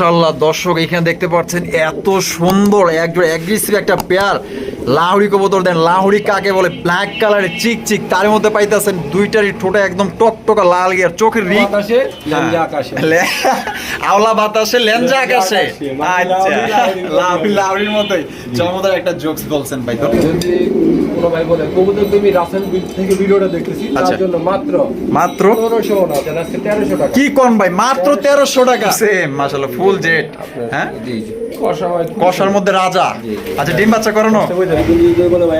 মাশাল্লাহ দর্শক এখানে দেখতে পাচ্ছেন এত সুন্দর একজন অ্যাগ্রেসিভ একটা পেয়ার লাহুড়ি কবুতর দেন লাহুড়ি কাকে বলে? ব্ল্যাক কালারের চিক চিক তার মধ্যে পাইতেছেন দুইটারই ঠোঁটে একদম টকটকা লাল গিয়ার চোখের আকাশে। আওলা বাতাসে লেঞ্জা আকাশে। মানে আচ্ছা লাউড়ি, লাউড়ির মতোই। চমৎকার একটা জোকস বলছেন ভাই যদি কোনো ভাই বলে কবুতর তুমি রাসেল বিল থেকে ভিডিওটা দেখতেছি আচ্ছা। তার জন্য মাত্র মাত্র? পনেরোশো না দেন আজকে তেরোশো টাকা। কি কোন ভাই? মাত্র তেরোশো টাকা। সেম মাশাল্লাহ ফুল জেট হ্যাঁ? জি জি। কষার মধ্যে রাজা। আচ্ছা ডিম বাচ্চা করানো?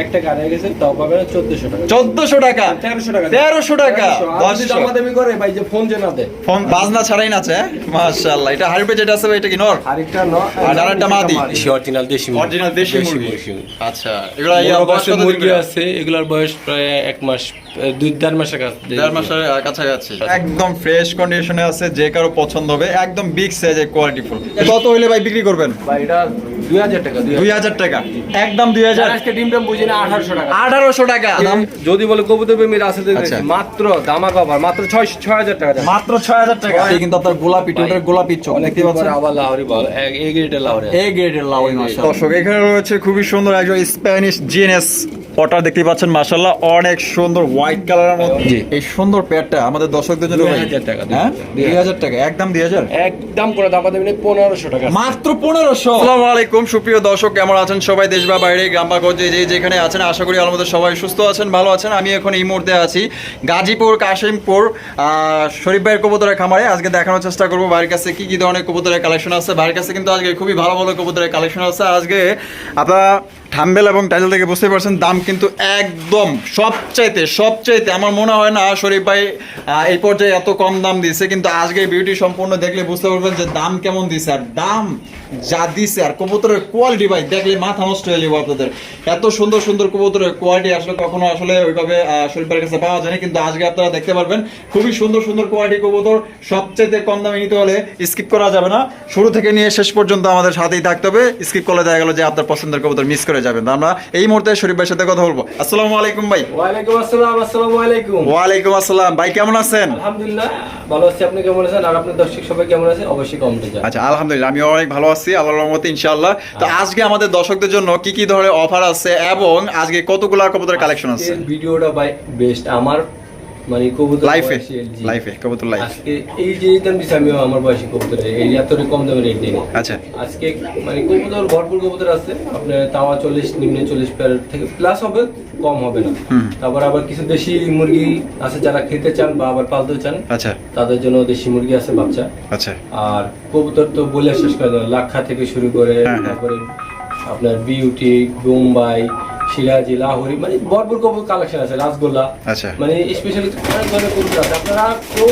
একটা গেছে তাও পাবে চোদ্দশো টাকা। চোদ্দশো টাকা? তেরোশো টাকা। তেরোশো টাকা? আর যদি দশশো দামাদামি করে ভাই যে ফোন যে না দেয় ফোন বাজনা ছাড়াই নাচে মাশাআল্লাহ। এটা হারিপে যেটা আছে এটা কি নর? আরেকটা ন আর আরেকটা মাদি। অরিজিনাল দেশি অরিজিনাল দেশি মুরগি। আচ্ছা এগুলা বড় বয়স বয়সের মুরগি আছে এগুলার বয়স প্রায় এক মাস দুই দেড় মাসের কাছে দেড় মাসের কাছাকাছি। একদম ফ্রেশ কন্ডিশনে আছে যে কারও পছন্দ হবে একদম বিগ সাইজের কোয়ালিটি ফুল। কত হইলে ভাই বিক্রি করবেন? ভাই এটা দুই হাজার টাকা দুই দুই হাজার টাকা। একদম দুই হাজার। আজকে ডিম টাম বুঝি না আঠারোশো টাকা। আঠারোশো টাকা যদি বলে কবুতর প্রেমী রাসেল। মাত্র দামা কভার মাত্র ছয় ছয় হাজার টাকা মাত্র ছয় হাজার টাকা। কিন্তু আপনার গোলাপি টোটাল গোলাপি চোখ দেখতে পাচ্ছেন? আবার লাহরি বল এই গ্রেডের লাহরি এ গ্রেডের লাউই দর্শক এখানে রয়েছে খুবই সুন্দর একজন স্প্যানিশ জিএনএস পটার দেখতে পাচ্ছেন মাশাআল্লাহ। অনেক সুন্দর হোয়াইট কালারের মধ্যে। এই সুন্দর পেয়ারটা আমাদের দর্শকদের জন্য 2000 টাকা, হ্যাঁ? 2000 দুই হাজার টাকা একদম দুই হাজার। একদম করে দাবা দেবেন পনেরোশো টাকা। মাত্র সুপ্রিয় দর্শক, কেমন আছেন সবাই? দেশ বা বাইরে যে যেখানে আছেন, আশা করি সবাই সুস্থ আছেন, ভালো আছেন। আমি এখন আছি গাজীপুর, কাশিমপুর শরীফ কবুতরের খামারে। আজকে দেখানোর চেষ্টা করব কাছে কী কী ধরনের কালেকশন আছে। কাছে কিন্তু আজকে খুবই ভালো ভালো কবুতরের কালেকশন আছে। আজকে আপনারা থাম্বেল এবং টাইটেল থেকে বুঝতে পারছেন, দাম কিন্তু একদম সবচাইতে সবচাইতে আমার মনে হয় না শরীফ ভাই এই পর্যায়ে এত কম দাম দিছে কিন্তু আজকে বিউটি সম্পূর্ণ দেখলে বুঝতে পারবেন যে দাম কেমন দিছে আর দাম যা দিছে আর কবুতরের কোয়ালিটি ভাই, দেখলে মাথা নষ্ট হয়ে যাবে আপনাদের। এত সুন্দর সুন্দর কবুতরের কোয়ালিটি আসলে কখনো আসলে ওইভাবে শরীফ ভাইয়ের কাছে পাওয়া যায় না কিন্তু আজকে আপনারা দেখতে পারবেন, খুবই সুন্দর সুন্দর কোয়ালিটি কবুতর, সবচাইতে কম দামে নিতে হলে স্কিপ করা যাবে না। শুরু থেকে নিয়ে শেষ পর্যন্ত আমাদের সাথেই থাকতে হবে। স্কিপ করলে দেখা গেল যে আপনার পছন্দের কবুতর মিস করে যাবেন। আমরা এই মুহূর্তে শরীফ ভাইয়ের সাথে কথা বলব। আসসালামু আলাইকুম ভাই। ওয়ালাইকুম আসসালাম আসসালামু আলাইকুম। ওয়ালাইকুম আসসালাম। ভাই কেমন আছেন? আলহামদুলিল্লাহ ভালো আছি। আপনি কেমন আছেন? আর আপনার দর্শক সবাই কেমন আছেন অবশ্যই কমেন্টে আচ্ছা আলহামদুলিল্লাহ আমি অনেক ভালো আছি। আল্লাহর রহমতে ইনশাআল্লাহ। তো আজকে আমাদের দর্শকদের জন্য কি কি ধরনের অফার আছে এবং আজকে কতগুলো কবুতরের কালেকশন আছে? ভিডিওটা ভাই বেস্ট আমার মানে কবুতর লাইফে লাইফে কবুতর লাইফ আজকে এই যে দাম দিছি আমি আমার বয়সী কবুতর এই এত কম দামে রেট দিই আচ্ছা। আজকে মানে কবুতর ভরপুর কবুতর আছে আপনার তাওয়া চল্লিশ নিম্নে চল্লিশ পেয়ার থেকে প্লাস হবে কম হবে না। তারপর আবার কিছু দেশি মুরগি আছে যারা খেতে চান বা আবার পালতে চান আচ্ছা। তাদের জন্য দেশি মুরগি আছে বাচ্চা। আচ্ছা। আর কবুতর তো বলে শেষ করে লাক্ষা থেকে শুরু করে হ্যাঁ, হ্যাঁ। তারপরে আপনার বিউটি বোম্বাই সিরাজি লাহোরি মানে ভরপুর কবুতর কালেকশন আছে রাসগোল্লা। আচ্ছা। মানে স্পেশালি অনেক ধরনের কবুতর আছে। আপনারা কেউ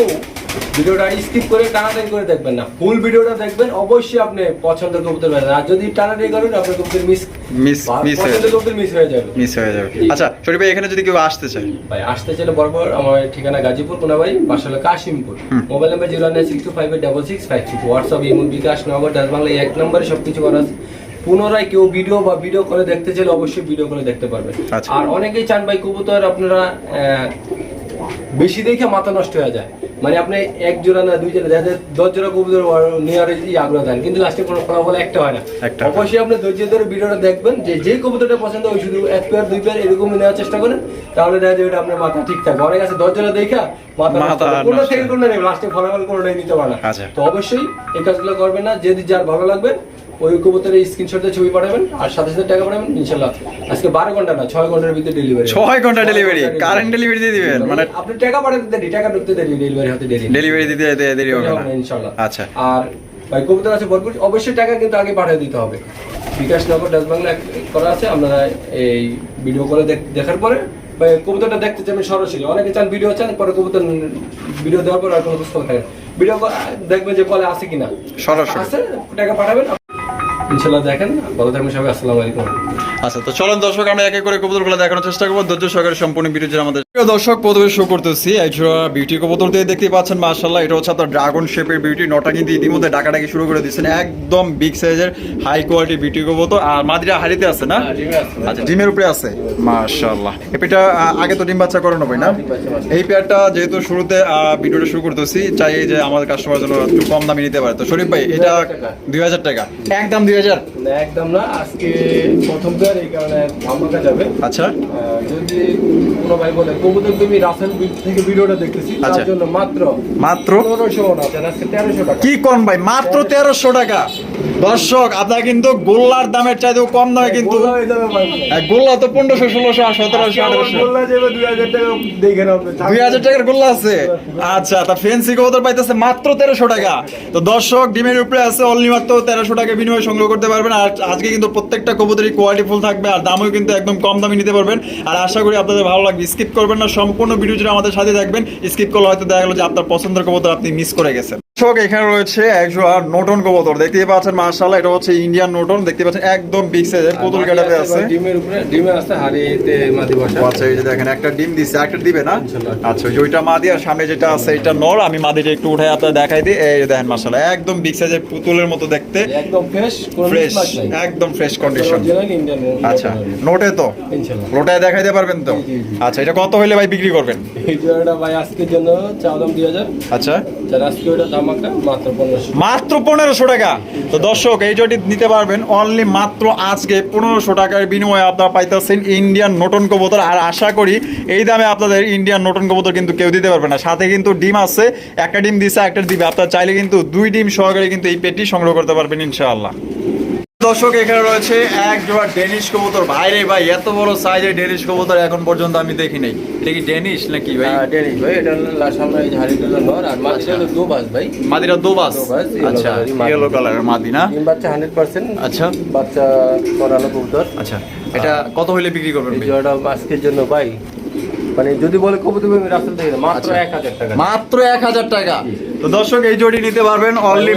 ভিডিওটা স্কিপ করে টানাটানি করে দেখবেন না। ফুল ভিডিওটা দেখবেন অবশ্যই আপনি পছন্দের কবুতর পাবেন আর যদি টানাটানি করেন আপনার কবুতর মিস মিস মিস হয়ে কবুতর মিস হয়ে যাবে। মিস হয়ে যাবে। আচ্ছা শরীফ ভাই এখানে যদি কেউ আসতে চায়? ভাই আসতে চাইলে বরাবর আমার ঠিকানা গাজীপুর কোনাবাড়ি বাসা হলো Kashimpur. Mobile number zero nine six two five eight double six five six WhatsApp imo bKash Nagad Dutch Bangla এক নম্বরে সবকিছু করা আছে। পুনরায় কেউ ভিডিও বা ভিডিও করে দেখতে চাইলে অবশ্যই ভিডিও করে দেখতে পারবেন আচ্ছা। আর অনেকেই চান ভাই কবুতর আপনারা বেশি দেখে মাথা নষ্ট হয়ে যায়। মানে আপনি এক জোড়া না দুই জোড়া দেখা যায় দশ জোড়া কবুতর নেওয়ার আগ্রহ দেন কিন্তু লাস্টে কোনো ফলাফল একটা হয় না। হয়। অবশ্যই আপনি ধৈর্য ধরে ভিডিওটা দেখবেন যে যে কবুতরটা পছন্দ ওই শুধু এক পেয়ার দুই পেয়ার এরকম নেওয়ার চেষ্টা করেন তাহলে দেখা যাবে আপনার মাথা ঠিক থাকবে। অনেক আছে দশ জোড়া দেখা মাথা মাথা কোনো থেকে হয়। কোনো নেই লাস্টে ফলাফল কোনোটাই নিতে পারে না। আচ্ছা। তো অবশ্যই এই কাজগুলো করবেন না। যদি যার ভালো লাগবে ওই কবুতরের স্ক্রিনশট দিয়ে ছবি পাঠাবেন আর সাথে সাথে টাকা পাঠাবেন ইনশাল্লাহ। আজকে বারো ঘণ্টা না ছয় ঘণ্টার ভিতরে ডেলিভারি ছয় ঘণ্টা ডেলিভারি কারেন্ট ডেলিভারি দিয়ে দিবেন মানে আপনি টাকা পাঠাতে দেরি টাকা ঢুকতে দেরি ডেলিভারি হতে দেরি। ডেলিভারি দিতে দেরি হবে না। ইনশাল্লাহ। আচ্ছা। আর ভাই কবুতর আছে ভরপুর অবশ্যই টাকা কিন্তু আগে পাঠিয়ে দিতে হবে। বিকাশ নগর ডাচ বাংলা করা আছে আপনারা এই ভিডিও করে দেখার পরে বা কবুতরটা দেখতে চান সরাসরি। অনেকে চান ভিডিও চান পরে কবুতর ভিডিও দেওয়ার পর আর কোনো বুঝতে থাকে ভিডিও দেখবেন যে কলে আছে কিনা। সরাসরি। আছে টাকা পাঠাবেন ইনশাল্লাহ দেখেন। ভালো থাকবেন সবাই আসসালামু আলাইকুম। আচ্ছা তো চলুন দর্শক আমরা এক এক করে কবুতরগুলো দেখানোর চেষ্টা করব। ধৈর্য সহকারে সম্পূর্ণ ভিডিও আমাদের। দর্শক প্রথমে শো করতেছি। একজোড়া বিউটি কবুতর দিয়ে দেখতে পাচ্ছেন এটা হচ্ছে আপনার ড্রাগন শেপের বিউটি নটা কিন্তু ইতিমধ্যে ডাকাডাকি শুরু করে দিচ্ছেন একদম বিগ সাইজের হাই কোয়ালিটি বিউটি কবুতর। আর মাদিরা হাড়িতে আছে না? আচ্ছা ডিমের উপরে আছে। এটা আগে তো ডিম বাচ্চা করানো ভাই না? এই পেয়ারটা যেহেতু শুরুতে ভিডিওটা শুরু করতেছি চাই যে আমাদের কাস্টমার জন্য একটু কম দামে নিতে পারে। তো শরীফ ভাই এটা দুই হাজার টাকা। একদম দুই হাজার। না একদম না আজকে প্রথম এই কারণে ধামাকা যাবে। আচ্ছা। যদি কোনো ভাই বলে কবুতর তুমি রাসেল থেকে ভিডিওটা দেখতেছি আচ্ছা। তার জন্য মাত্র মাত্র? পনেরোশো আছেন আজকে তেরোশো টাকা। কি কোন ভাই? মাত্র তেরোশো টাকা। দর্শক আপনার কিন্তু গোল্লার দামের চাইতেও কম দামে কিন্তু গোল্লা হয়ে তো পনেরোশো ষোলোশো সতেরোশো আঠারোশো। দুই হাজার টাকা দুই হাজার টাকার গোল্লা আছে। আচ্ছা তা ফেন্সি কবুতর পাইতেছে মাত্র তেরোশো টাকা। তো দর্শক ডিমের উপরে আছে অনলি মাত্র তেরোশো টাকা বিনিময়ে সংগ্রহ করতে পারবেন আর আজকে কিন্তু প্রত্যেকটা কবুতরই কোয়ালিটি ফুল থাকবে আর দামও কিন্তু একদম কম দামে নিতে পারবেন। আর আশা করি আপনাদের ভালো লাগবে। স্কিপ করবেন না, সম্পূর্ণ ভিডিও আমাদের সাথে দেখবেন স্কিপ করলে হয়তো দেখা গেলো যে আপনার পছন্দের কবুতর আপনি মিস করে গেছেন। দর্শক এখানে রয়েছে একশো আর নোটন কবুতর। দেখতেই পাচ্ছেন মার্শাল্লাহ এটা হচ্ছে ইন্ডিয়ান নোটন। দেখতে পাচ্ছেন একদম বিগ সাইজের পুতুল কাটাতে আছে ডিমের উপরে ডিমে আছে হাড়িতে মাদি বসা। আচ্ছা এই যে দেখেন একটা ডিম দিচ্ছে একটা দিবে না? আচ্ছা ওইটা মাদি আর সামনে যেটা আছে এটা নর। আমি মাদিটা একটু উঠাই আপনার দেখাই দিই। এই দেখেন মাসালা একদম বিগ সাইজের পুতুলের মতো দেখতে। একদম ফ্রেশ ফ্রেশ একদম ফ্রেশ কন্ডিশন আচ্ছা নোটে তো? লোটায় দেখাইতে পারবেন তো। আচ্ছা এটা কত হইলে ভাই বিক্রি করবেন? জোড়াটা ভাই আজকের জন্য দুই হাজার। আচ্ছা। আজকে ওটা ধামাকা মাত্র পনেরোশো। টাকা। তো দর্শক, এই জটি নিতে পারবেন অনলি মাত্র আজকে পনেরোশো টাকার বিনিময়ে আপনারা পাইতেছেন ইন্ডিয়ান নটন কবুতর। আর আশা করি এই দামে আপনাদের ইন্ডিয়ান নটন কবুতর কিন্তু কেউ দিতে পারবে না। সাথে কিন্তু ডিম আছে, একটা ডিম দিছে, একটা দিবে। আপনারা চাইলে কিন্তু দুই ডিম সহকারে কিন্তু এই পেটি সংগ্রহ করতে পারবেন ইনশাআল্লাহ। দর্শক এখানে রয়েছে এক জোড়া ডেনিশ কবুতর। ভাই রে ভাই এত বড় সাইজের ডেনিশ কবুতর এখন পর্যন্ত আমি দেখি নাই। এটা কি ডেনিশ নাকি ভাই? ডেনিশ ভাই এটা হলো লাস্ট আমরা এই হলো নর আর মাছটা হলো দু বাস ভাই। মাদিরা দোবাস? দোবাস, আচ্ছা। ইয়েলো কালারের মাদি না? ডিম বাচ্চা হান্ড্রেড পার্সেন্ট আচ্ছা। বাচ্চা করানো কবুতর। আচ্ছা এটা কত হইলে বিক্রি করবেন ভাই? জোড়াটা আজকের জন্য ভাই মানে যদি বলে কবুতর আমি রাস্তা থেকে মাত্র আচ্ছা। এক হাজার টাকা। মাত্র এক হাজার টাকা। তো দর্শক এই জড়ি নিতে পারবেন অনলি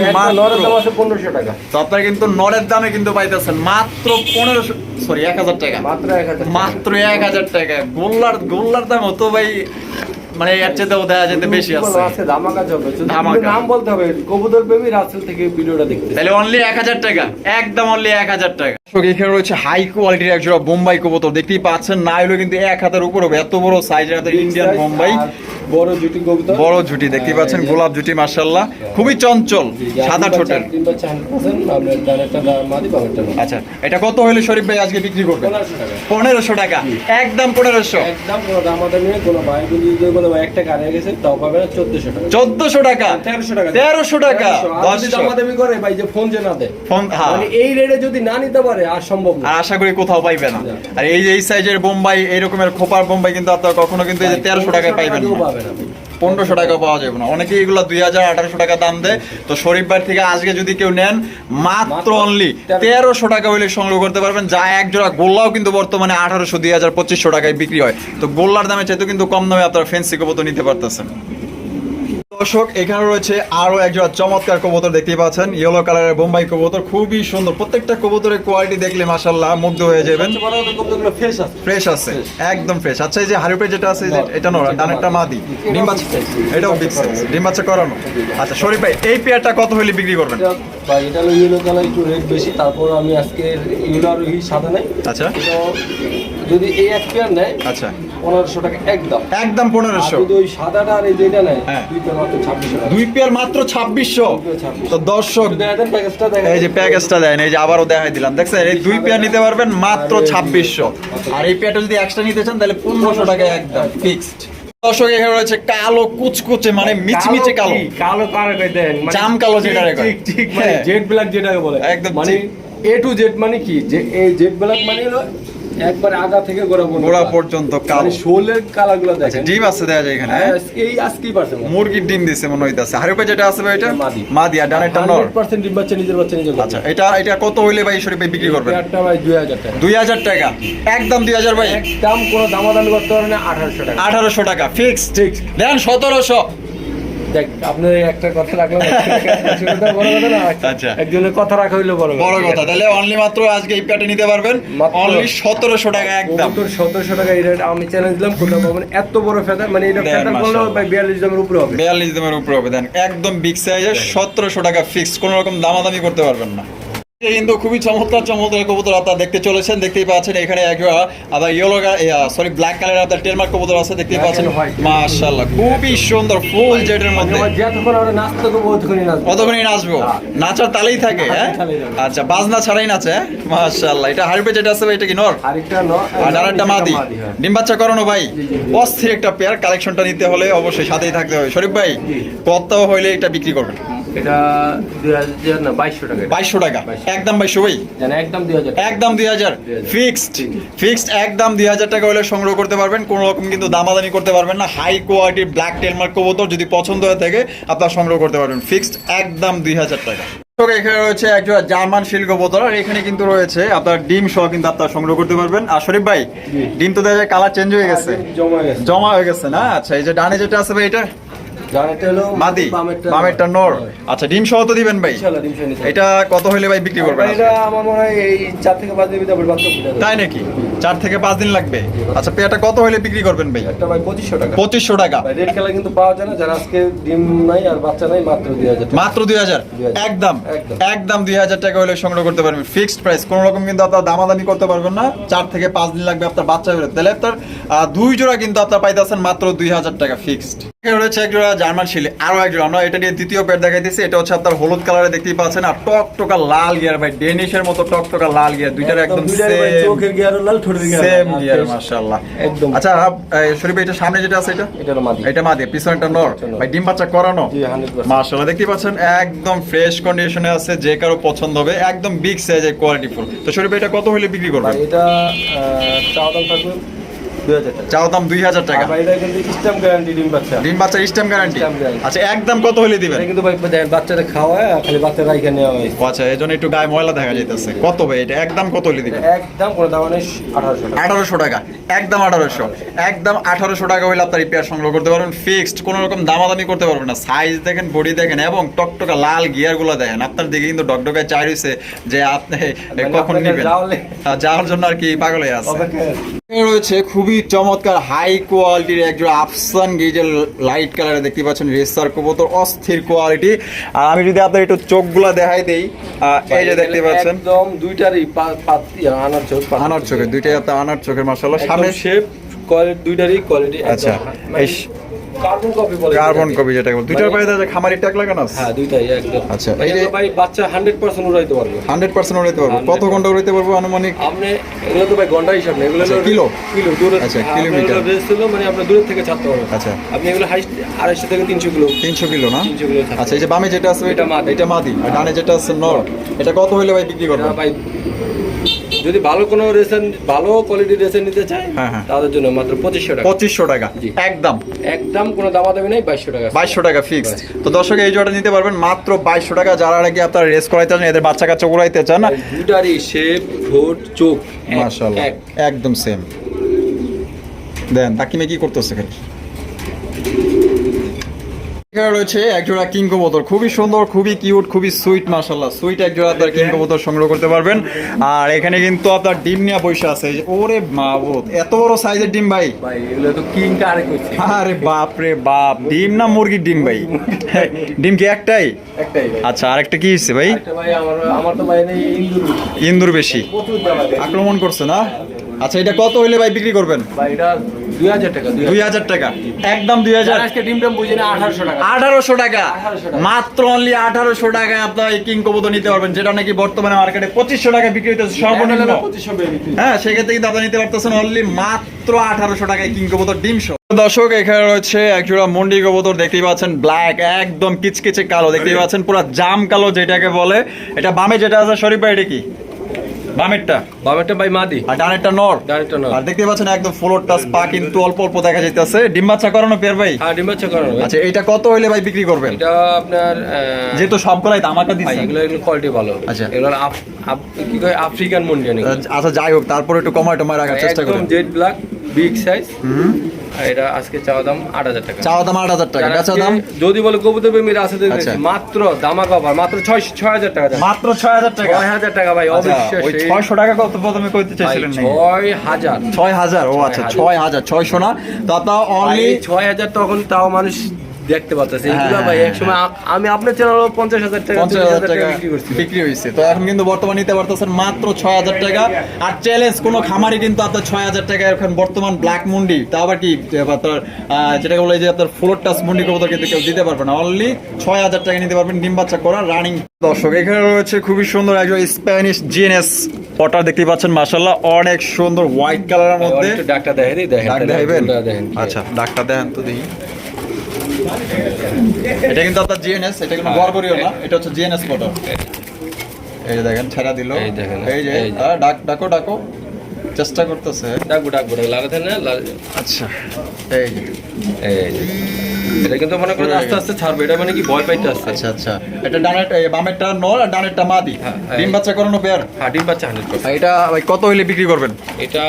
পনেরোশো টাকা। তো আপনারা কিন্তু নরের দামে কিন্তু পাইতেছেন মাত্র পনেরোশো সরি এক হাজার টাকা। মাত্র এক হাজার মাত্র এক হাজার টাকা। গোল্লার গোল্লার দাম হতো ভাই মানে এর চেয়েও দেখা যেতে বেশি আছে। আছে ধামাকা চলবে ধামাকা। নাম বলতে হবে কবুতর প্রেমী রাসেল থেকে ভিডিওটা দেখতে। তাহলে অনলি এক হাজার টাকা। একদম অনলি এক হাজার টাকা। দর্শক, এখানে রয়েছে হাই কোয়ালিটির একজোড়া বোম্বাই কবুতর। দেখতেই পাচ্ছেন না হলেও কিন্তু এক হাতের উপর হবে। এত বড় সাইজের হাতের ইন্ডিয়ান বোম্বাই। বড় জুটি কবুতর। বড় জুটি দেখতেই পাচ্ছেন এই যে- গোলাপ জুটি মার্শাল্লাহ খুবই চঞ্চল সাদা না। আচ্ছা এটা কত হইলে শরীফ ভাই আজকে বিক্রি করবেন পনেরোশো টাকা। একদম পনেরোশো। একদম দামাদামি নেই কোনো ভাই যদি ভাই একটা কারে গেছে তাও পাবে না চোদ্দশো টাকা। চোদ্দশো টাকা? তেরোশো টাকা। তেরোশো টাকা? দামাদামি করে ভাই যে ফোন যে না দেয় ফোন হ্যাঁ। মানে এই রেটে যদি না নিতে পারে আর সম্ভব না। আশা করি কোথাও পাইবে না। আর এই যে এই সাইজের বোম্বাই এই রকমের খোপার বোম্বাই কিন্তু আপনার কখনো কিন্তু এই যে তেরোশো টাকায় পাইবেন না। পনেরোশো টাকা পাওয়া যাবে না। অনেকে এগুলো দুই হাজার আঠারোশো টাকা দাম দেয়। তো শরীফ বার থেকে আজকে যদি কেউ নেন মাত্র অনলি তেরোশো টাকা হইলে সংগ্রহ করতে পারবেন। যা এক জোড়া গোল্লাও কিন্তু বর্তমানে আঠারোশো দুই হাজার পঁচিশশো টাকায় বিক্রি হয়। তো গোল্লার দামে চাইতে কিন্তু কম দামে আপনারা ফেন্সি কবতো নিতে পারতেছেন। দর্শক এখানে রয়েছে আরও একজোড়া চমৎকার কবুতর দেখতে পাচ্ছেন। ইয়েলো কালারের বোম্বাই কবুতর খুবই সুন্দর। প্রত্যেকটা কবুতরের কোয়ালিটি দেখলে মাসাল্লাহ মুগ্ধ হয়ে যাবেন। ফ্রেশ আছে। একদম ফ্রেশ আচ্ছা এই যে হারিপে যেটা আছে এই যে এটা নর ডানেরটা মাদি। ডিম বাচ্চা এটাও বিগ সাইজ ডিম বাচ্চা করানো। আচ্ছা শরীফ ভাই এই পেয়ারটা কত হইলে বিক্রি করবেন? ভাই এটা হলো ইয়েলো কালার একটু রেট বেশি। তারপর আমি আজকে ইয়েলো আর সাদা নেই। আচ্ছা। যদি এই এক পেয়ার নেয় আচ্ছা। পনেরোশো টাকা একদম। একদম পনেরোশো। যদি ওই সাদাটা আর এই যেটা নেয় হ্যাঁ। দুই পেয়ার মাত্র ছাব্বিশশো টাকা। দুই পেয়ার মাত্র ছাব্বিশশো। তো দর্শক যদি দেখেন প্যাকেজটা দেখেন এই যে প্যাকেজটা দেন এই যে আবারও দেখাই দিলাম। দেখছেন এই দুই পেয়ার নিতে পারবেন মাত্র ছাব্বিশশো। আর এই পেয়ারটা যদি এক্সট্রা নিতে চান তাহলে পনেরোশো টাকা একদম ফিক্সড দর্শক এখানে রয়েছে কালো কুচকুচে মানে মিচমিচে কালো? কালো কালো কই দেন? মানে জাম কালো কয়। ঠিক ঠিক মানে হ্যাঁ। জেড ব্ল্যাক যেটাকে বলে। একদম মানে এ টু জেড মানে কি? যে এই জেড ব্ল্যাক মানে হলো একবার আগা থেকে গোড়া পর্যন্ত। গোড়া। পর্যন্ত মানে কালো শোলের কালারগুলো আচ্ছা দেখেন। ডিম আছে দেখা যায় এখানে হ্যাঁ? এই আজকেই পারছে মুরগির ডিম দিছে মনে হইতাছে। হারিপে যেটা আছে ভাই এটা? মাদি। মাদি আর ডানেরটা নর। হান্ড্রেড পার্সেন্ট ডিম বাচ্চা নিজের বাচ্চা নিজে আচ্ছা এটা এটা কত হইলে ভাই শরীফ বিক্রি করবেন? একটা ভাই দুই হাজার টাকা। দুই হাজার টাকা। একদম দুই হাজার ভাই। একদম কোনো দামাদামি করতে পারে না আঠারোশো টাকা। আঠারোশো টাকা ফিক্স ঠিক দেন সতেরোশো। দেখ আপনার একটা কথা রাখলাম সেটা বড় কথা না আচ্ছা। একজনের কথা রাখা হইল বড় বড় কথা তাহলে অনলি মাত্র আজকে এই প্যাটে নিতে পারবেন। অনলি সতেরোশো টাকা একদম। সতেরোশো টাকা এই রেট আমি চ্যালেঞ্জ দিলাম কোথাও পাবেন এত বড় ফেদার মানে এটা ফেদার বিয়াল্লিশ দামের উপরে হবে। বিয়াল্লিশ দামের উপরে হবে দেন একদম বিগ সাইজের সতেরোশো টাকা ফিক্স কোনো রকম দামাদামি করতে পারবেন না। কিন্তু খুবই চমৎকার চমৎকার কবুতর আপনারা দেখতে চলেছেন দেখতেই পাচ্ছেন এখানে একটা আবার ইয়েলো সরি ব্ল্যাক কালারের আপনার টেলমার্ক কবুতর আছে দেখতেই পাচ্ছেন। মাশাআল্লাহ খুবই সুন্দর ফুল জেটের মধ্যে। কতক্ষণই নাচবো? হ্যাঁ। নাচার তালেই থাকে হ্যাঁ? আচ্ছা বাজনা ছাড়াই নাচে হ্যাঁ? মাশাআল্লাহ এটা হারবে যেটা আছে ভাই, এটা কি নর? আর আরেকটা মাদি। হ্যাঁ। ডিম বাচ্চা করানো ভাই অস্থির একটা পেয়ার কালেকশনটা নিতে হলে অবশ্যই সাথেই থাকতে হবে। শরীফ ভাই। কত হইলে এটা বিক্রি করবেন। এটা দুই হাজার না বাইশশো টাকা বাইশশো টাকা। একদম বাইশশো ভাই? একদম দুই হাজার একদম দুই হাজার। ফিক্সড। ফিক্সড একদম দুই হাজার টাকা হলে সংগ্রহ করতে পারবেন। কোনো রকম কিন্তু দামাদামি করতে পারবেন না। হাই কোয়ালিটির ব্ল্যাক টেলমার্ক কবুতর যদি পছন্দ হয়ে থাকে আপনারা সংগ্রহ করতে পারবেন। ফিক্সড একদম দুই হাজার টাকা। এখানে রয়েছে একজন জার্মান শিল্ক বোতল আর এখানে কিন্তু রয়েছে আপনার ডিম সহ কিন্তু আপনারা সংগ্রহ করতে পারবেন। আর শরীফ ভাই ডিম তো দেখা যায় কালার চেঞ্জ হয়ে গেছে। জমা হয়ে গেছে। না? আচ্ছা এই যে ডানে যেটা আছে ভাই এটা মাদি। বামেরটা নর। আচ্ছা ডিম সহ তো দিবেন ভাই। এটা কত হইলে ভাই বিক্রি করবেন এটা আমার মনে হয় এই চার থেকে পাঁচ দিন তারপর বাচ্চা তাই নাকি? চার থেকে পাঁচ দিন লাগবে। আচ্ছা পেয়ারটা কত হইলে বিক্রি করবেন ভাই? একটা ভাই পঁচিশশো টাকা। পঁচিশশো টাকা। ভাই রেড খেলা কিন্তু পাওয়া যায় না যারা আজকে ডিম নাই আর বাচ্চা নাই মাত্র দুই হাজার টাকা। মাত্র 2000 একদম। একদম। একদম দুই হাজার টাকা হলে সংগ্রহ করতে পারবেন। Fixed price. কোনো রকম কিন্তু আপনার দামাদামি করতে পারবেন না। চার থেকে পাঁচ দিন লাগবে আপনার বাচ্চা বেরোতে। তাহলে আপনার দুই জোড়া কিন্তু আপনার পাইতেছেন মাত্র দুই হাজার টাকা ফিক্সড। রয়েছে জার্মান শিলি আমরা এটা নিয়ে দ্বিতীয় পেট দেখাইতেছি। এটা হচ্ছে আপনার হলুদ কালারে দেখতেই পাচ্ছেন। আর টক টকা লাল গিয়ার ভাই ডেনিশের মতো টক টকা লাল গিয়ার দুইটার একদম দুইটারই চোখের গিয়ার লাল ঠোঁটের গিয়ার সেম গিয়ার মাশাআল্লাহ। একদম। আচ্ছা শরীফ এটা সামনে যেটা আছে এটা? এটা হলো মাদি। এটা মাদি পিছনেটা নর। ভাই ডিম বাচ্চা করানো। জি, 100% মাশাআল্লাহ দেখতে পাচ্ছেন একদম ফ্রেশ কন্ডিশনে আছে যে কারও পছন্দ হবে একদম বিগ সাইজের কোয়ালিটি ফুল তো শরীফ এটা কত হলে বিক্রি করবেন? ভাই এটা চাওয়া দাম থাকবে চাও দাম দুই হাজার টাকা। আর ভাই এটা কিন্তু স্ট্যাম্প গ্যারান্টি ডিম বাচ্চা। ডিম বাচ্চার স্ট্যাম্প গ্যারান্টি আচ্ছা একদম কত হলে দিবেন? কিন্তু ভাই দেখেন বাচ্চারা খাওয়ায় খালি বাচ্চারা এখানে নেওয়া হয়েছে। আচ্ছা এই জন্য একটু গায়ে ময়লা দেখা যাইতেছে। কত ভাই এটা? একদম কত হলে দিবেন? একদম কোনো দাম নেই আঠারোশো টাকা। একদম আঠারোশো। একদম আঠারোশো টাকা হলে আপনার পেয়ার সংগ্রহ করতে পারবেন। ফিক্সড কোনো রকম দামাদামি করতে পারবেন না। সাইজ দেখেন বডি দেখেন এবং টকটকা লাল গিয়ারগুলো দেখেন। আপনার দিকে কিন্তু ডকডকায় চাই রয়েছে যে আপনি কখন নিবেন। যাওয়ার জন্য আর কি পাগল হয়ে আছে। রয়েছে খুবই চমৎকার হাই কোয়ালিটির একজন আফসান গিজের লাইট কালারে দেখতে পাচ্ছেন রেসার কবুতর অস্থির কোয়ালিটি আর আমি যদি আপনার একটু চোখগুলো দেখাই দেই এই যে দেখতে পাচ্ছেন। একদম দুইটারই আনার চোখ আনার চোখের দুইটাই আপনার আনার চোখের মাসাল্লাহ সামনে শেপ কোয়ালিটি দুইটারই কোয়ালিটি আচ্ছা, কার্বন কপি বলে কার্বন। কপি যেটা বল। দুইটার মানে- পায়ে খামারি ট্যাগ লাগানো আছে? হ্যাঁ দুইটাই একদম। আচ্ছা, ভাই, এই যে- ভাই বাচ্চা হান্ড্রেড পার্সেন্ট উড়াইতে পারবে। হান্ড্রেড পার্সেন্ট উড়াইতে পারব। কত ঘণ্টা উড়াইতে পারব আনুমানিক? আপনি এগুলো তো ভাই ঘণ্টা হিসাব না এগুলো আচ্ছা, কিলো? কিলো দূরে আচ্ছা, আপনার কিলোমিটার। রেস হলো মানে আপনার দূরের থেকে ছাড়তে হবে। আচ্ছা। আপনি এগুলো হাইস্ট আড়াইশো থেকে তিনশো কিলো। তিনশো কিলো না? 300 কিলো আচ্ছা এই যে বামে যেটা আছে এটা মাদি। এটা মাদি। আর ডানে যেটা আছে নর এটা কত হইলে ভাই বিক্রি করবেন? না ভাই যদি ভালো কোনো রেসেন ভালো কোয়ালিটির রেসেন নিতে চায় হ্যাঁ, হ্যাঁ। তাদের জন্য মাত্র পঁচিশশো টাকা। পঁচিশশো টাকা। একদম। একদম কোনো দামাদামি নেই বাইশশো টাকা বাইশশো টাকা ফিক্সড তো দর্শক এই জোড়াটা নিতে পারবেন মাত্র বাইশশো টাকা। যারা নাকি আপনারা রেস করাইতে চান এদের বাচ্চা কাচ্চা করাইতে চান না? দুটারই শেপ ঠোঁট চোখ মাশাআল্লাহ। একদম সেম দেন তাকিমে কি করতেছে খালি এখানে রয়েছে এক জোড়া কিং কবুতর। খুবই সুন্দর খুবই কিউট খুবই সুইট মাশাল্লাহ সুইট এক জোড়া আপনার কিং কবুতর সংগ্রহ করতে পারবেন। আর এখানে কিন্তু আপনার ডিম নিয়ে বসে আছে। ওরে মাবুত এত বড় সাইজের ডিম ভাই। ভাই এগুলো তো কিং কারে করছে আরে বাপ রে বাপ ডিম না মুরগির ডিম ভাই? ডিম কি একটাই? একটাই আচ্ছা আরেকটা কি হচ্ছে ভাই? একটা ভাই আমার আমার তো ভাই ইন্দুর। ইন্দুর বেশি। আক্রমণ করছে না? আচ্ছা এটা কত হইলে ভাই বিক্রি করবেন? ভাই এটা দুই হাজার টাকা দুই দুই হাজার টাকা। একদম দুই হাজার। যারা আজকে ডিম টাম বুঝে না টাকা। 1800 টাকা। মাত্র অনলি আঠারোশো টাকায় আপনার এই কিং কবুতর নিতে পারবেন। যেটা নাকি বর্তমানে মার্কেটে পঁচিশশো টাকা বিক্রি হইতেছে সর্বনিম্ন। পঁচিশশো বেবি হ্যাঁ সেক্ষেত্রে কিন্তু আপনারা নিতে পারতেছেন অনলি মাত্র আঠারোশো টাকায় কিং কবুতর ডিম দর্শক এখানে রয়েছে একজোড়া মন্ডি কবুতর দেখতেই পাচ্ছেন ব্ল্যাক একদম কিচকিচে কালো। দেখতেই পাচ্ছেন পুরো জাম কালো যেটাকে বলে। এটা বামে যেটা আছে শরীফ ভাই এটা কি? বামেরটা। বাবাটা ভাই মাদি। আর ডানেরটা নর। ডানেরটা নর। আর দেখতে পাচ্ছেন একদম ফ্লোরটা স্পা কিন্তু অল্প অল্প দেখা যাইতেছে। ডিম বাচ্চা করানো পেয়ার ভাই। হ্যাঁ ডিম বাচ্চা করানো আচ্ছা এটা কত হইলে ভাই বিক্রি করবেন? এটা আপনার যেহেতু দামাকা ভাই দিচ্ছেন। এগুলো এগুলো কোয়ালিটি ভালো আচ্ছা। এগুলো আফ- আফ- কি কয়? আফ্রিকান মন্ডিয়ান আচ্ছা যাই হোক তারপরে একটু কমায় টমায় রাখার চেষ্টা করুন করেন জেড ব্ল্যাক বিগ সাইজ। আর এটা আজকে চাওয়া দাম আট হাজার টাকা। চাওয়া দাম আট হাজার টাকা বেচা দাম? যদি বলে কবুতর প্রেমীরা আছে আচ্ছা। মাত্র দামা কভার মাত্র ছয় ছয় হাজার টাকা মাত্র ছয় হাজার টাকা। ছয় হাজার টাকা ভাই অবশ্যই ছয়শো টাকা কত প্রথমে কইতে চাইছিলেন ছয় হাজার। ছয় হাজার ও আচ্ছা ছয় হাজার। ছয়শো না। তা অনলি ছয় হাজার তখন তাও মানুষ দেখতে পাচ্ছে হ্যাঁ, এগুলো ভাই হ্যাঁ, একসময় আমি আপনার পঞ্চাশ হাজার টাকা পঞ্চাশ হাজার টাকা বিক্রি করছি। বিক্রি হয়েছে তো এখন কিন্তু বর্তমান নিতে পারতেছেন মাত্র ছয় হাজার টাকা। আর চ্যালেঞ্জ কোনো খামারি কিন্তু আপনার ছয় হাজার টাকা এখন বর্তমান ব্ল্যাক মুন্ডি। তা আবার কি আপনার যেটাকে বলে যে আপনার ফ্লোর টাচ মুন্ডি কবুতর কিন্তু কেউ দিতে পারবে না। অনলি ছয় হাজার টাকা নিতে পারবেন ডিম বাচ্চা করা রানিং দর্শক এখানে রয়েছে খুবই সুন্দর একজন স্প্যানিশ জিএনএস পটার দেখতে পাচ্ছেন মাসাল্লাহ অনেক সুন্দর হোয়াইট কালারের মধ্যে। ডাকটা দেখেন দেখেন আচ্ছা ডাকটা দেখেন তো দেখি। এটা কিন্তু আপনার জিএনএস এটা কিন্তু কোনো করিও না এটা হচ্ছে জিএনএস মোটর এই যে দেখেন ছেড়া দিল। এই দেখেন, এই যে এই ডাক ডাকো ডাকো। চেষ্টা করতেছে। ডাকবো ডাকবো লাগাতে না আচ্ছা এই এই এটা কিন্তু মনে করেন আস্তে আস্তে ছাড়বে এটা মানে কি ভয় পাইতে আসছে আচ্ছা আচ্ছা। এটা ডানের বামেরটা নর আর ডানেরটা মাদি। হ্যাঁ, ডিম বাচ্চা করানো পেয়ার হাডির বাচ্চা হান্ড্রেড আর এটা ভাই কত হইলে বিক্রি করবেন? এটা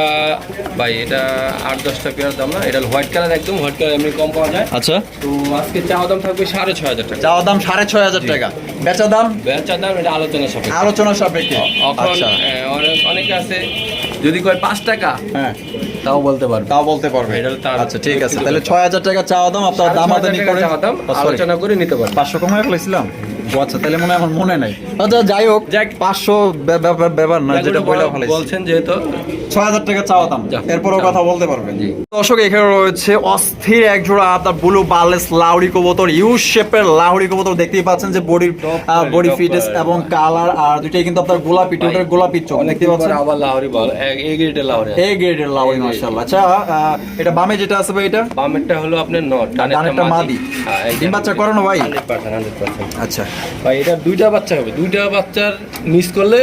ভাই এটা আট দশটা পেয়ার দাম না। এটা হোয়াইট কালার একদম হোয়াইট কালার এমনি কম পাওয়া যায়। আচ্ছা। তো আজকে চাওয়া দাম থাকবে সাড়ে ছয় হাজার টাকা। চাওয়া দাম সাড়ে ছয় হাজার টাকা। বেচা দাম? বেচার দাম এটা আলোচনা সাপেক্ষে। আলোচনা সাপেক্ষে। আচ্ছা। অনেক অনেকে আছে যদি কয় পাঁচ টাকা? হ্যাঁ। তাও বলতে পারবে। তাও বলতে পারবে। তার আচ্ছা ঠিক আছে। তাহলে ছয় হাজার টাকা চাওয়া দাম আপনার দাম আদানি করে চাওয়া দাম আলোচনা করে নিতে পারবে পাঁচশো কমায় ফেলেছিলাম? ও আচ্ছা তাহলে মনে হয় আমার মনে নাই। আচ্ছা যাই হোক যাক। পাঁচশো ব্যাপার না যেটা বইলা ফেলেছি বলছেন যেহেতু। ছয় হাজার টাকা চাওয়া দাম। যা, এরপরও কথা বলতে পারবেন জি। দর্শক এখানে রয়েছে অস্থির এক জোড়া আপনার ব্লু বার্লেস লাউড়ি কবুতর ইউ শেপের লাউড়ি কবুতর। দেখতেই পাচ্ছেন যে বডি top ফিটনেস এবং কালার আর দুইটাই কিন্তু আপনার গোলাপি টোটাল গোলাপি চোখ দেখতে পাচ্ছেন? আবার লাহোরি বল এই গ্রেডের লাহোরি এ গ্রেডের লাউড়ি মাশাআল্লাহ। আচ্ছা এটা বামে যেটা আছে ভাই এটা? বামেরটা হলো আপনার নট ডানেরটা মাদি। ডিম বাচ্চা করানো ভাই? আচ্ছা। ভাই এটা দুইটা বাচ্চা হবে। দুইটা বাচ্চার মিস করলে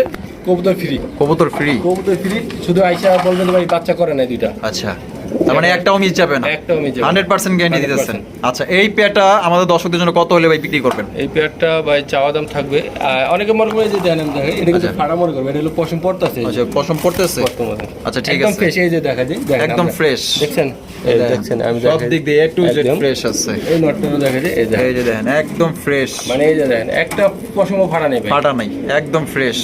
কবুতর ফ্রি কবুতর ফ্রি কবুতর ফ্রি শুধু আইসা বলবেন ভাই বাচ্চা করে নাই দুইটা। আচ্ছা। তার মানে একটাও মিস যাবে না। একটাও miss যাবে না। হান্ড্রেড পার্সেন্ট গ্যারান্টি দিতেছেন। আচ্ছা এই পেয়ারটা আমাদের দর্শকদের জন্য কত হলে ভাই বিক্রি করবেন? এই পেয়ারটা ভাই চাওয়া দাম থাকবে। অনেকে মনে করে যে আমি দেখে এটা কিন্তু আচ্ছা। ফাটা মনে করবে এটা হলো পশম পড়তেছে। আচ্ছা পশম পড়তেছে? আচ্ছা, ঠিক একদম ফ্রেশ এই যে দেখা যায় একদম fresh। দেখছেন? এই দেখছেন আমি সব দিক দিয়ে এ টু জেড একদম। ফ্রেশ আছে। এই নটটা দেখা যায় এই দেখেন। এই যে দেখেন একদম ফ্রেশ মানে এই যে দেখেন একটা পশমও ফাটা নেই ফাটা নাই একদম ফ্রেশ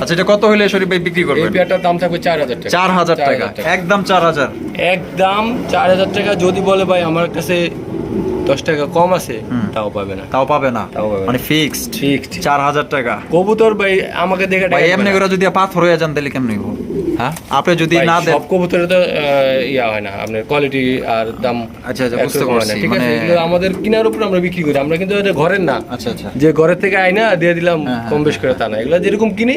আচ্ছা এটা কত হলে শরীফ ভাই বিক্রি এই পেয়ারটার দাম থাকবে চার হাজার টাকা। চার হাজার টাকা। একদম চার হাজার। একদম চার হাজার টাকা যদি বলে ভাই আমার কাছে দশ টাকা কম আছে তাও পাবে না। তাও পাবে না। তাও পাবে মানে ফিক্সড Fixed। চার হাজার টাকা। কবুতর ভাই আমাকে দেখে ভাই এমনি করে যদি পাথর হয়ে যান তাহলে কেমন হ্যাঁ? আপনি যদি না দেন সব কবুতরে তো ইয়া হয় না। আপনার কোয়ালিটি আর দাম আচ্ছা, আচ্ছা, বুঝতে পারছি, ঠিক আছে? মানে- আমাদের কিনার উপর আমরা বিক্রি করি। আমরা কিন্তু এটা ঘরের না। আচ্ছা আচ্ছা। যে ঘরের থেকে আইনা দিয়ে দিলাম হ্যাঁ, হ্যাঁ, কম বেশ করে তা না। এগুলো যেরকম কিনি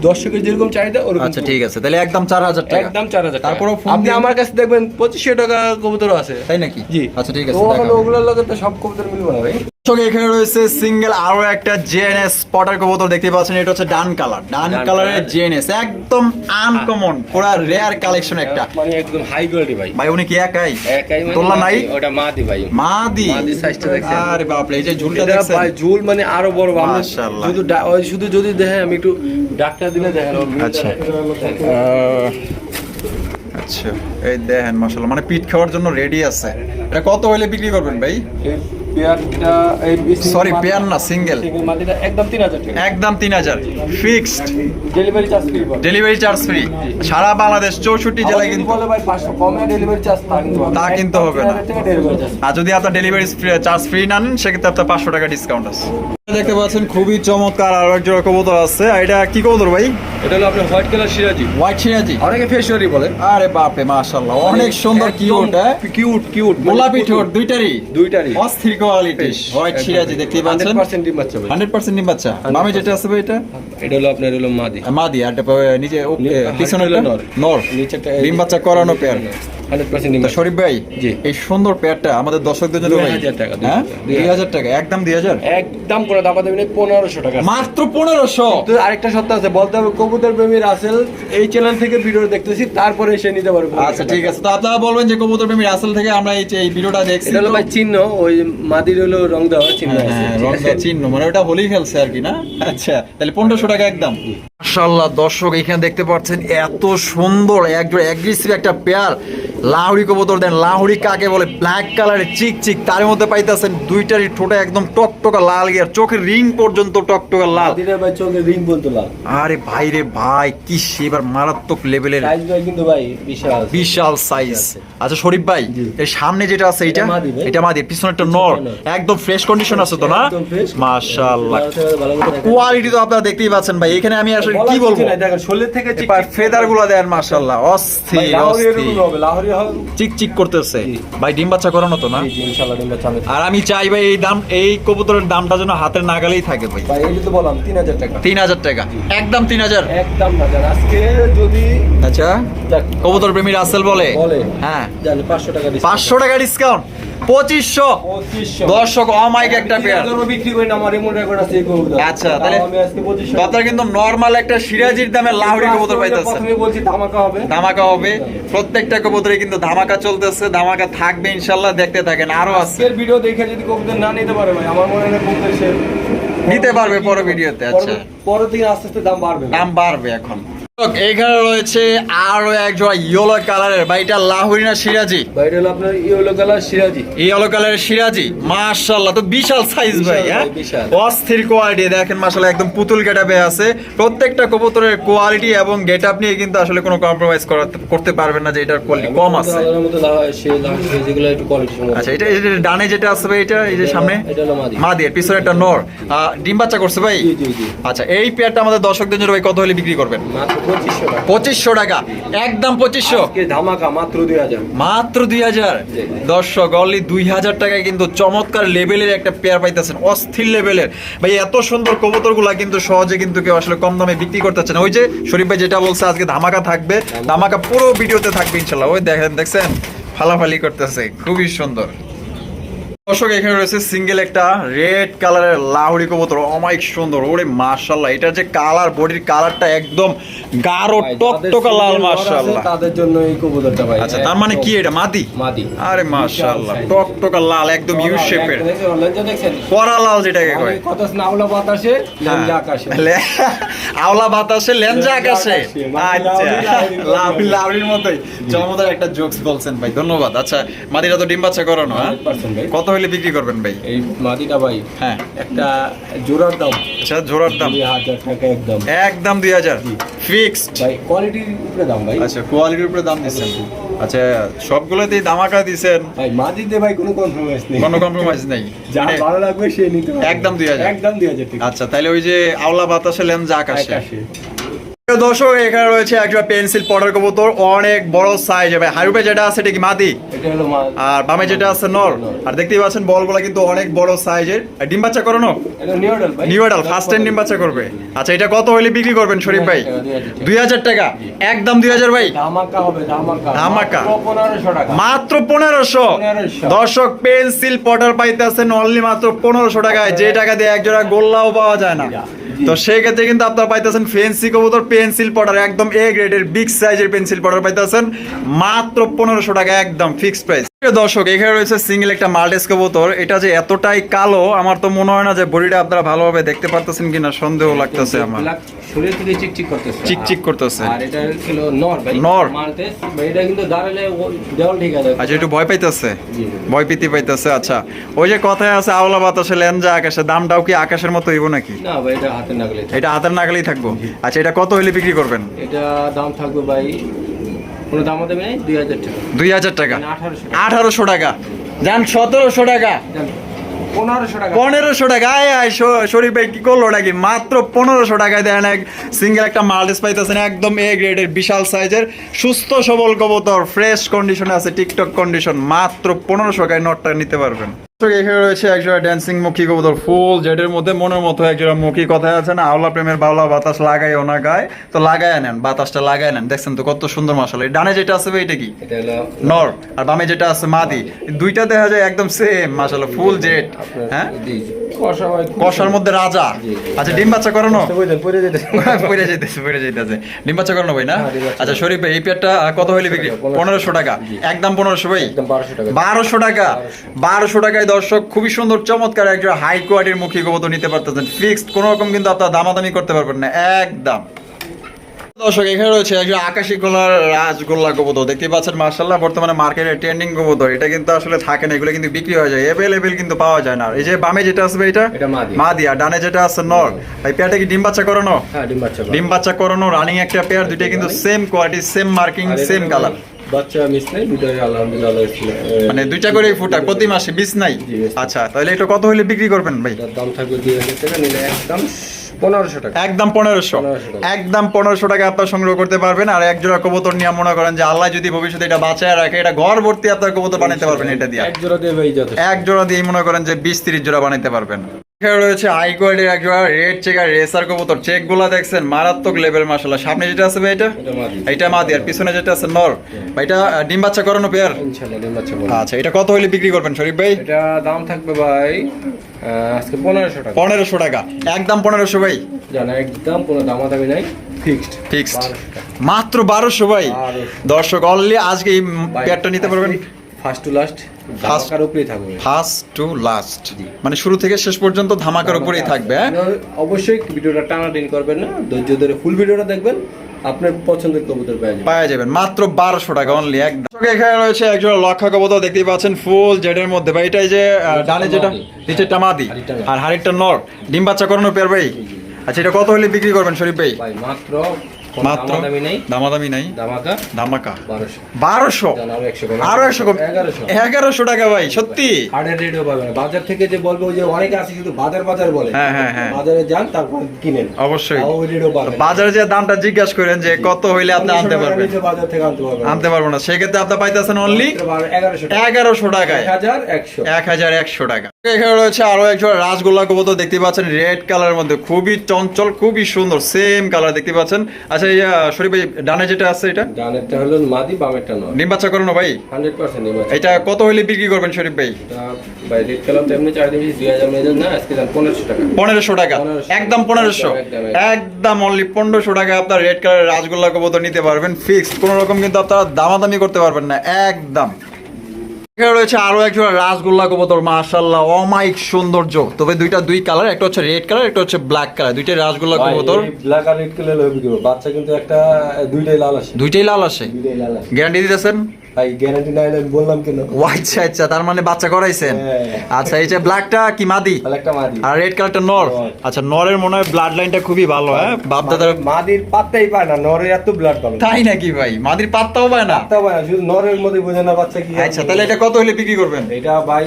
দর্শকের যেরকম চাহিদা ওরকম আচ্ছা ঠিক আছে তাহলে একদম চার হাজার টাকা। একদম চার হাজার তারপরে আপনি আমার কাছে দেখবেন পঁচিশশো টাকা কবুতরও আছে। তাই নাকি? জি। আচ্ছা ঠিক আছে ওগুলোর লগে তো সব কবুতর মিলবে না ভাই। এখানে রয়েছে সিঙ্গেল আরও একটা জেএনএস স্পটার কবুতর দেখতে পাচ্ছেন এটা হচ্ছে ডান কালার। ডান কালারের। জেএনএস একদম আনকমন পুরা রেয়ার কালেকশন একটা। মানে একদম হাই কোয়ালিটি ভাই। ভাই উনি কি একাই? একাই মানে তোলা নাই ওটা মাদি ভাই। মাদি? মাদি দেখছেন? আরে বাপরে এই যে ঝুলটা দেখছেন? ভাই ঝুল মানে আরও বড় মাশাআল্লাহ। শুধু ওই শুধু যদি দেখেন আমি একটু ডাক্তার দিলে দেখেন আচ্ছা। আচ্ছা এই দেখেন মাশাআল্লাহ মানে পিট খাওয়ার জন্য রেডি আছে। এটা কত হইলে বিক্রি করবেন ভাই? পেয়ারটা সরি পেয়ার না সিঙ্গেল একদম তিন হাজার একদম তিন হাজার। Fixed delivery charge free delivery charge free সারা বাংলাদেশ চৌষট্টি জেলায় কিন্তু ডেলিভারি চার্জ তা কিন্তু হবে। তা কিন্তু হবে না। আর যদি আপনার ডেলিভারি চার্জ ফ্রি না নেন সেক্ষেত্রে আপনার পাঁচশো টাকা ডিসকাউন্ট আছে। দেখতে পাচ্ছেন খুবই চমৎকার আরও এক জোড়া কবুতর আছে। আর এটা কি কবুতর ভাই? এটা হলো আপনার white colour Siraji. White Siraji? অনেকে ফেসওয়ারি বলে। আরে বাপরে মাশাআল্লাহ অনেক সুন্দর কিউট হ্যাঁ? কিউট কিউট গোলাপি ঠোঁট দুইটারই। দুইটারই। অস্থির কোয়ালিটি হোয়াইট সিরাজি দেখতে পাচ্ছেন? 100% ডিম বাচ্চা ভাই। হান্ড্রেড পার্সেন্ট নিম বাচ্চা। বামে যেটা আছে ভাই এটা? এটা হলো আপনার হলো মাদি। মাদি আর এটা নিচে ও- নি- পিছনে নর। নর। নিচেরটা ডিম বাচ্চা করানো পেয়ার শরীফ ভাই জি। এই সুন্দর পেয়ারটা আমাদের দর্শকদের জন্য ভাই। 2000 টাকা, হ্যাঁ? 2000 দুই হাজার। টাকা একদম দুই হাজার? একদম করে দাবা দেবেন পনেরোশো টাকা। মাত্র পনেরোশো? আরেকটা সত্য আছে বলতে হবে কবুতর কবুতর প্রেমী রাসেল এই চ্যানেল থেকে ভিডিও দেখতেছি তারপরে সে নিতে পারবে আচ্ছা ঠিক আছে। তো আপনারা বলবেন যে কবুতর প্রেমী রাসেল থেকে আমরা এই যে এই ভিডিওটা দেখছি এটা হলো ভাই চিহ্ন ওই মাদির হলো রং দেওয়া চিহ্ন হ্যাঁ, হ্যাঁ, রংটা আছে? চিহ্ন মানে ওটা আর কি না? আচ্ছা তাহলে পনেরোশো টাকা একদম। দর্শক এখানে দেখতে পাচ্ছেন এত সুন্দর একজন অ্যাগ্রেসিভ একটা পেয়ার লাহুড়ি কবুতর দেন। লাহুড়ি কাকে বলে? ব্ল্যাক কালারের চিক চিক। তার মধ্যে পাইতেছেন দুইটারই ঠোঁটে একদম টকটকা লাল গিয়ার। চোখের রিং পর্যন্ত টকটকা লাল। ভাই চোখে রিং বলতো লাল। আরে ভাই রে ভাই কি সেবার মারাত্মক লেভেলের সাইজ ভাই কিন্তু ভাই বিশাল। বিশাল সাইজ আচ্ছা শরীফ ভাই। এর সামনে যেটা আছে এটা এটা মাদি মাদি পিছনেরটা নর। একদম ফ্রেশ কন্ডিশন আছে তো না? মাশাআল্লাহ। কোয়ালিটি তো আপনারা দেখতেই পাচ্ছেন ভাই। এখানে আমি আসলে কি বলব? দেখেন শরীর থেকে এবার ফেদারগুলো দেন মাশাআল্লাহ। অস্থির অস্থির। এরকম হবে, লাহোরি হবে। চিক চিক করতেছে ভাই ডিম বাচ্চা করানো তো না ইনশাআল্লাহ। আর আমি চাই ভাই এই দাম এই কবুতরের দামটা যেন হাতের নাগালেই থাকে ভাই ভাই, এই তো বললাম, 3000 টাকা। তিন হাজার টাকা একদম তিন হাজার একদম বাজার আজকে যদি আচ্ছা কবুতর প্রেমী রাসেল বলে বলে। হ্যাঁ জান, 500 টাকা discount। পাঁচশো টাকা ডিসকাউন্ট পঁচিশশো। দর্শক অমাইক একটা পেয়ার বিক্রি করি আমার remote record আছে আচ্ছা, তাহলে আমি আজকে 2500 আপনার কিন্তু নর্মাল একটা সিরাজির দামে লাহুরি কবুতর পাইতেছেন। বলছি ধামাকা হবে। ধামাকা হবে। প্রত্যেকটা কবুতরে কিন্তু ধামাকা চলতেছে ধামাকা থাকবে ইনশাল্লাহ দেখতে থাকেন আরও আছে। ভিডিও দেখে যদি কবুতর না নিতে পারে ভাই আমার মনে হয় কবুতর নিতে পারবে পরের ভিডিওতে, আচ্ছা। পরের দিন আস্তে আস্তে দাম বাড়বে দাম বাড়বে এখন। এইখানে রয়েছে আরও এক জোড়া ইয়েলো কালারের বা এটা লাহুরি না সিরাজি? বাইরে হলো আপনার ইয়েলো কালার সিরাজি। ইয়েলো কালারের সিরাজি? মাশাআল্লাহ তো বিশাল সাইজ ভাই হ্যাঁ? অস্থির কোয়ালিটি দেখেন মাশাআল্লাহ একদম পুতুল গেটআপে আছে। প্রত্যেকটা কবুতরের কোয়ালিটি এবং গেটআপ নিয়ে কিন্তু আসলে কোনো কম্প্রোমাইজ করতে পারবেন না যে এটার কোয়ালিটি কম আছে। যেগুলো একটু কোয়ালিটি আচ্ছা এটা এটা ডানে যেটা আছে ভাই এটা এই যে সামনে? এটা হলো মাদি। মা দিয়ে পিছনে একটা নর। ডিম বাচ্চা করছে ভাই। আচ্ছা এই পেয়ারটা আমাদের দর্শকদের জন্য ভাই কত হলে বিক্রি করবেন? মাত্র পঁচিশশো টাকা। একদম পঁচিশশো। ধামাকা মাত্র দুই হাজার। মাত্র দুই হাজার। দর্শক অনলি দুই হাজার টাকায় কিন্তু চমৎকার লেভেলের একটা পেয়ার পাইতেছেন অস্থির লেভেলের ভাই এত সুন্দর কবুতরগুলা কিন্তু সহজে কিন্তু কেউ আসলে কম দামে বিক্রি করতেছে না। ওই যে শরীফ ভাই যেটা বলছে আজকে ধামাকা থাকবে। ধামাকা পুরো ভিডিওতে থাকবে ইনশাল্লাহ। ওই দেখেন দেখছেন? ফালাফালি করতেছে খুবই সুন্দর। দর্শক এখানে রয়েছে সিঙ্গেল একটা রেড কালারের লাউড়ি কবুতর। অমাইক সুন্দর। ওরে মাশাল্লাহ এটা যে কালার বডির কালারটা একদম গাঢ় টকটকা লাল মাশাল্লাহ তাদের জন্য এই কবুতরটা ভাই আচ্ছা তার মানে কি এটা? মাদি? মাদি। আরে size। টকটকা লাল একদম ইউ শেপের? কড়া লাল যেটাকে কয়। কত নাওলা বাতাসে লেঞ্জা হ্যাঁ। আকাশে আওলা বাতাসে লেঞ্জা আকাশে। আচ্ছা। লাউড়ি, লাউড়ি লাউড়ির মতোই। চমৎকার একটা জোকস বলছেন ভাই ধন্যবাদ। আচ্ছা মাদিরা তো ডিম বাচ্চা করানো হ্যাঁ? 100% কত হলে বিক্রি করবেন ভাই? এই মাদিটা ভাই হ্যাঁ। একটা জোড়ার দাম। আচ্ছা জোড়ার দাম। দুই হাজার টাকা একদম। একদম দুই হাজার। জি। ফিক্সড ভাই কোয়ালিটির উপরে দাম ভাই। আচ্ছা কোয়ালিটির উপরে দাম দিচ্ছেন। আচ্ছা সবগুলোতেই দামাকা দিছেন ভাই মাদিতে ভাই কোনো কম্প্রোমাইজ নেই। কোনো কম্প্রোমাইজ নেই। যা মানে ভালো লাগবে সে নিতে একদম 2000 একদম দুই হাজার আচ্ছা তাহলে ওই যে আওলা বাতাসে লেন্স আকাশে আকাশে দর্শক এখানে রয়েছে একটা পেন্সিল পটার কবুতর অনেক বড় সাইজ হবে হারুপে যেটা আছে এটা কি মাদি? আর বামে যেটা আছে নর। আর দেখতেই পাচ্ছেন বলগুলো কিন্তু অনেক বড় সাইজের আর ডিম বাচ্চা এটা নিউডাল ফার্স্ট টাইম ডিম বাচ্চা করবে। আচ্ছা এটা কত হলে বিক্রি করবেন শরীফ ভাই? 2000 দুই হাজার টাকা। একদম দুই হাজার ভাই? ধামাকা মাত্র পনেরোশো দর্শক পেন্সিল পটার পাইতেছেন অনলি মাত্র পনেরোশো টাকায়। যে টাকা দিয়ে একজোড়া গোল্লাও পাওয়া যায় না। তো সেক্ষেত্রে কিন্তু আপনারা পাইতেছেন ফেন্সি কবুতর, পেন্সিল পটার একদম এ গ্রেডের বিগ সাইজের পেন্সিল পটার পাইতেছেন। মাত্র পনেরোশো টাকা, একদম ফিক্সড প্রাইস দর্শক এখানে রয়েছে সিঙ্গেল একটা মাল্টেস কবুতর। এটা যে এতটাই কালো আমার তো মনে হয় না যে বডিটা আপনারা ভালোভাবে দেখতে পারতেছেন কিনা সন্দেহ লাগতেছে আমার। ব্ল্যাক শরীর থেকে চিকচিক করতেছে। চিকচিক করতেছে। আর এটা হলো নর ভাই। নর। মালতেস এটা কিন্তু দাঁড়ালে দেওয়াল ঠিক আছে আচ্ছা একটু ভয় পাইতেছে? ভয় পিতি পাইতেছে আচ্ছা। ওই যে কথায় আছে আওলা বাতাসে লেনজা আকাশে দামটাও কি আকাশের মতো হইব নাকি? না ভাই এটা হাতে নাগলে এটা হাতের নাগালেই থাকব। আচ্ছা এটা কত হইলে বিক্রি করবেন? এটা দাম থাকবে ভাই কোনো দাম দেবে নাই? দুই হাজার টাকা। দুই হাজার টাকা। মানে 1800 আঠারোশো টাকা। যান সতেরোশো টাকা। পনেরোশো টাকা। আয় শরীফ ভাই কি করল নাকি? মাত্র পনেরোশো টাকায় দেন এক সিঙ্গেল একটা মাল্টিস পাইতেছেন একদম এ গ্রেডের বিশাল সাইজের সুস্থ সবল কবুতর ফ্রেশ কন্ডিশনে আছে টিকটক কন্ডিশন মাত্র পনেরোশো টাকায় নটটা নিতে পারবেন। এখানে রয়েছে একজোড়া ড্যান্সিং মুখী কবুতর ফুল জেডের মধ্যে মনের মতো একজোড়া মুখী কথায় আছে না আওলা প্রেমের বাউলা বাতাস লাগাইও না গায়ে। তো লাগায় নেন বাতাসটা লাগায় নেন। দেখছেন তো কত সুন্দর মশলা ডানে যেটা আছে এটা কি নর। আর বামে যেটা আছে মাদি। দুইটা দেখা যায় একদম সেম মাশাআল্লাহ ফুল জেড হ্যাঁ? কষার মধ্যে রাজা। আচ্ছা ডিম বাচ্চা করানো? পড়ে যেতেছে পড়ে যেতেছে ডিম বাচ্চা করানো ভাই না? হ্যাঁ, আচ্ছা শরীফ এই পেয়ারটা কত হইলে বিক্রি? পনেরোশো টাকা একদম পনেরোশো ভাই? বারোশো টাকা। বারোশো টাকায় দর্শক খুবই সুন্দর চমৎকার একজন হাই কোয়ালিটির মুখী গোবত নিতে পারতেছেন। ফিক্সড কোনো রকম কিন্তু আপনার দামাদামি করতে পারবেন না। একদম। দর্শক এখানে রয়েছে একজন আকাশি গোলার রাজগোল্লা কবুতর। দেখতে পাচ্ছেন মার্শাল্লাহ বর্তমানে মার্কেটে ট্রেন্ডিং কবুতর। এটা কিন্তু আসলে থাকে না এগুলো কিন্তু বিক্রি হয়ে যায়। অ্যাভেলেবেল কিন্তু পাওয়া যায় না। এই যে বামে যেটা আসবে এটা? মাদি। মাদি আর ডানে যেটা আছে নর ভাই পেয়ারটা কি ডিম বাচ্চা করানো? হ্যাঁ ডিম বাচ্চা ডিম বাচ্চা করানো রানিং একটা পেয়ার দুইটা কিন্তু same quality same marking same colour বাচ্চা মিস নেই দুটোই আলহামদুলিল্লাহ মানে দুইটা করে ফুটা প্রতি মাসে বিষ নাই? আচ্ছা তাহলে এটা কত হলে বিক্রি করবেন ভাই? দাম থাকবে দুই হাজার টাকা নিলে একদম পনেরোশো টাকা। একদম পনেরোশো। একদম পনেরোশো টাকা আপনার সংগ্রহ করতে পারবেন। আর এক জোড়া কবুতর নিয়ে মনে করেন যে আল্লাহ যদি ভবিষ্যতে এটা বাঁচায় রাখে এটা ঘর ভর্তি আপনার কবুতর বানাতে পারবেন এটা দিয়ে। এক জোড়া দিয়ে এক জোড়া দিয়ে মনে করেন যে বিশ তিরিশ জোড়া বানাইতে পারবেন। এখানে রয়েছে হাই কোয়ালিটির রেড চেকার রেসার কবুতর। দেখছেন মারাত্মক লেভেল মাসাল্লাহ সামনে যেটা আছে ভাই এটা? এটা মাদি। আর পিছনে যেটা আছে নর। ভাই এটা ডিম বাচ্চা করানো পেয়ার। আচ্ছা এটা কত হলে বিক্রি করবেন শরীফ ভাই? এটা দাম থাকবে ভাই আজকে পনেরোশো টাকা। পনেরোশো টাকা। একদম পনেরোশো ভাই? জানা একদম কোনো দামাদামি নাই। ফিক্সড ফিক্সড মাত্র বারোশো ভাই? দর্শক অনলি আজকে এই পেয়ারটা নিতে পারবেন। ফার্স্ট টু লাস্ট ধামাকার উপরেই থাকবে। First to last. মানে শুরু থেকে শেষ পর্যন্ত ধামাকার উপরেই থাকবে হ্যাঁ? অবশ্যই ভিডিওটা টানাটানি করবেন না ধৈর্য ধরে ফুল ভিডিওটা দেখবেন আপনার পছন্দের কবুতর পাওয়া যাবেন মাত্র বারোশো টাকা অনলি একদম এখানে রয়েছে একজন লক্ষা কবুতর দেখতেই পাচ্ছেন ফুল জেডের মধ্যে। ভাই এটাই যে ডানে যেটা মাদি। নিচেরটা মাদি। নর। আর হাড়িটা নর ডিম বাচ্চা করানো পেয়ার ভাই। আচ্ছা এটা কত হলে বিক্রি করবেন শরীফ ভাই মাত্র মাত্র দামাদামি নাই। ধামাকা বারোশো। আরও একশো কম এগারোশো। টাকা ভাই সত্যি? হার্ডের পাবেন বাজার থেকে যে বলবে ওই যে অনেকে আছে কিন্তু বাজার বাজার বলে। হ্যাঁ, হ্যাঁ, হ্যাঁ। বাজারে যান তারপর কিনেন। অবশ্যই। বাজারে যে দামটা জিজ্ঞাসা করেন যে কত হইলে আপনি আনতে পারবেন? বাজার থেকে আনতে পারবেন। আনতে পারব না। সেক্ষেত্রে আপনি পাইতেছেন অনলি এগারোশো টাকা। টাকায়। এক হাজার একশো এক হাজার একশো টাকা। এখানে রয়েছে আরও একজন রাসগোল্লা কবুতর দেখতে পাচ্ছেন রেড কালারের মধ্যে। খুবই চঞ্চল খুবই সুন্দর সেম কালার দেখতে পাচ্ছেন। আচ্ছা শরীফ ভাই ডানে যেটা আছে এটা? ডানেরটা হলো মাদি বামেরটা নয়। ডিম বাচ্চা করানো ভাই। হান্ড্রেড পার্সেন্ট এটা কত হইলে বিক্রি করবেন শরীফ ভাই? ভাই রেট কালার তো এমনি চার দিবি দুই হাজার মেজার না আজকে দাম পনেরোশো টাকা। 1500 টাকা। একদম পনেরোশো। একদম, একদম অনলি পনেরোশো টাকা আপনার রেড কালার রাজগোল্লা কবুতর নিতে পারবেন। ফিক্সড কোনো রকম কিন্তু আপনারা দামাদামি করতে পারবেন না। একদম। এখানে রয়েছে আরও একজন রাসগোল্লা কবুতর মাশাল্লাহ অমাইক সৌন্দর্য। তবে দুইটা দুই কালার একটা হচ্ছে রেড কালার একটা হচ্ছে ব্ল্যাক কালার দুইটা রাসগোল্লা কবুতর। ব্ল্যাক আর রেড কালার বাচ্চা কিন্তু একটা দুইটাই লাল আছে দুইটাই লাল আসে। দুইটাই লাল আসে। গ্যারান্টি দিতেছেন? ভাই গ্যারান্টি নাই আমি বললাম কেন? আচ্ছা আচ্ছা তার মানে বাচ্চা করাইছেন? হ্যাঁ। আচ্ছা এই যে ব্ল্যাকটা কি মাদি? তাহলে মাদি। আর রেড কালারটা নর? নর। আচ্ছা নরের মনে হয় ব্লাড লাইনটা খুবই ভালো হ্যাঁ? বাপ দাদার মাদির পাত্তাই পায় না নরের এত ব্লাড পাবে। তাই নাকি ভাই? মাদির পাত্তাও পায় না? পাত্তা পায় না শুধু নরের মধ্যে বোঝে না বাচ্চা কি আচ্ছা তাহলে এটা কত হলে বিক্রি করবেন? এটা ভাই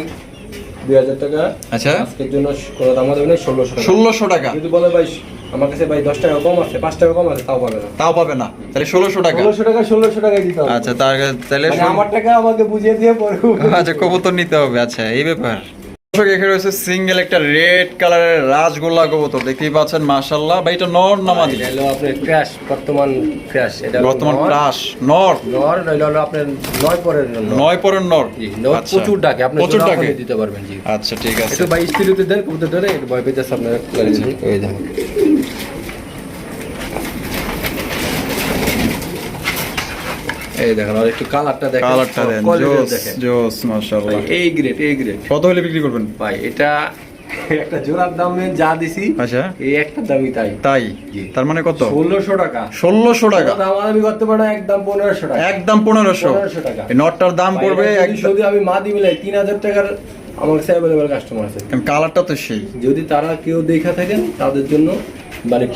দুই হাজার টাকা। আচ্ছা। আজকের জন্য কোনো দাম হবে না ষোলোশো টাকা। ষোলোশো টাকা। যদি বলে ভাই আমার কাছে ভাই দশ টাকা কম আছে পাঁচ টাকা কম আছে তাও পাবে না। তাও পাবে না? তাহলে ষোলোশো টাকা। ষোলোশো টাকা ষোলোশো টাকায় দিতে হবে। আচ্ছা তার তাহলে মানে আমার টাকা আমাকে বুঝিয়ে দিয়ে পরে আচ্ছা কবুতর নিতে হবে আচ্ছা এই ব্যাপার। দর্শক এখানে রয়েছে সিঙ্গেল একটা রেড কালারের রাজগোল্লা কবুতর। দেখতেই পাচ্ছেন মাশাল্লাহ ভাই এটা নর না মাদি হলো আপনার ক্র্যাশ বর্তমান ক্র্যাশ এটা বর্তমান। ক্রাশ নর। নর হলো আপনার নয় পরের নয় পরের নর। জি, নর আচ্ছা। প্রচুর ডাকে আপনি প্রচুর ডাকে। দিতে পারবেন জি। আচ্ছা ঠিক আছে। একটু ভাই স্টিলুতে দেন কবুতর ধরে একটু ভয় পেতে আপনার। এই দেখুন। এই দেখেন আর একটু কালারটা দেখেন কালারটা দেন জোস জোস মাশাআল্লাহ। এই গ্রেড এই গ্রেড কত হলে বিক্রি করবেন? ভাই এটা একটা জোড়ার দামে যা দিছি আচ্ছা। এই একটা দামই তাই। তাই? তার মানে কত? ষোলোশো টাকা। ষোলোশো টাকা। দাম আমি করতে পারি একদম পনেরোশো টাকা। একদম পনেরোশো। টাকা। নটটার দাম পড়বে যদি আমি মাদি মিলাই তিন হাজার টাকার আমার কাছে অ্যাভেলেবেল কাস্টমার আছে কালারটা তো সেই। যদি তারা কেউ দেখা থাকেন তাদের জন্য মানে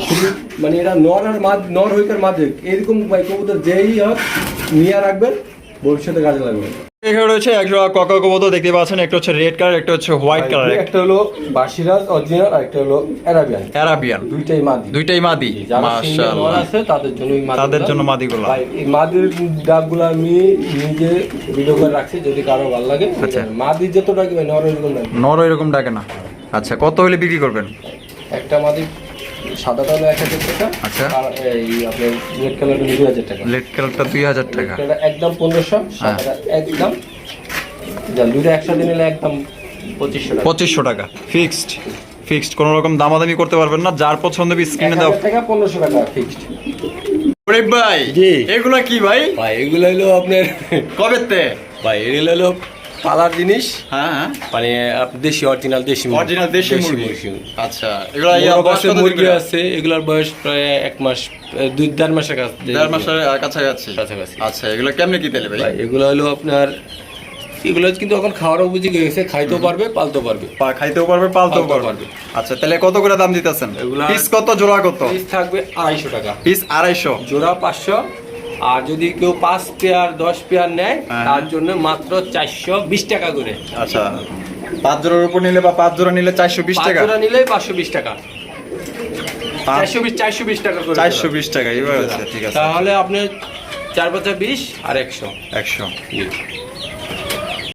মানে এটা নর আর মাদ নর হইকার মাঝে এরকম কবুতর যেই হোক নিয়ে রাখবেন ভবিষ্যতে কাজে লাগবে। এখানে রয়েছে একজোড়া ককা কবুতর দেখতে পাচ্ছেন একটা হচ্ছে রেড কালার একটা হচ্ছে হোয়াইট কালার একটা হলো বাসিরাজ অরিজিনাল আর একটা হলো অ্যারাবিয়ান অ্যারাবিয়ান দুইটাই মাদি। দুইটাই মাদি। মাশাআল্লাহ। আছে তাদের জন্য মাদিগুলা- তাদের জন্য মাদিগুলা। ভাই, এই মাদির ডাকগুলো আমি নিজে ভিডিও করে রাখছি যদি কারও ভালো লাগে। আচ্ছা। মাদির যত ডাকি ভাই নর এরকম ডাকি নর এরকম ডাকে না। আচ্ছা কত হলে বিক্রি করবেন? একটা মাদি সাদাটা হলো এক হাজার টাকা আচ্ছা। আর এই আপনার রেড কালার হলো দুই হাজার টাকা। রেড কালারটা দুই হাজার টাকা। একদম পনেরোশো হ্যাঁ। সাদাটা একদম। যা দুইটা একসাথে নিলে একদম পঁচিশশো টাকা। পঁচিশশো টাকা। ফিক্সড ফিক্সড কোনো রকম দামাদামি করতে পারবেন না। যার পছন্দ হবে স্ক্রিনে দাও। টাকা পনেরোশো টাকা ফিক্সড শরীফ ভাই জি। এগুলা কি ভাই? ভাই এগুলো হলো আপনার কবে তে ভাই এগুলো হলো পালার জিনিস। হ্যাঁ হ্যাঁ। মানে দেশি অরিজিনাল দেশি অরিজিনাল দেশি মুরগি। আচ্ছা এগুলা বয়স বয়সের মুরগি আছে এগুলোর বয়স প্রায় এক মাস দুই দেড় মাসের কাছে দেড় মাসের কাছাকাছি। কাছাকাছি। আচ্ছা এগুলো কেমনে কি তেলে ভাই? এগুলো হলো আপনার এগুলো কিন্তু এখন খাওয়ার বুঝি গেছে খাইতেও পারবে পালতেও পারবে। খাইতেও পারবে পালতেও পারবে। আচ্ছা তাহলে কত করে দাম দিতেছেন? এগুলা- পিস কত জোড়া কত? পিস থাকবে আড়াইশো টাকা। পিস আড়াইশো। জোড়া পাঁচশো আর যদি কেউ পাঁচ পেয়ার দশ পেয়ার নেয় হ্যাঁ। তার জন্য মাত্র চারশো বিশ টাকা করে। আচ্ছা। পাঁচ জোড়ার উপর নিলে বা পাঁচ জোড়া নিলে চারশো বিশ টাকা? জোড়া নিলে পাঁচশো বিশ টাকা। চারশো বিশ চারশো বিশ টাকা করে। চারশো বিশ টাকা এবার ঠিক আছে। তাহলে আপনি চার পাঁচা বিশ আর একশো। একশো।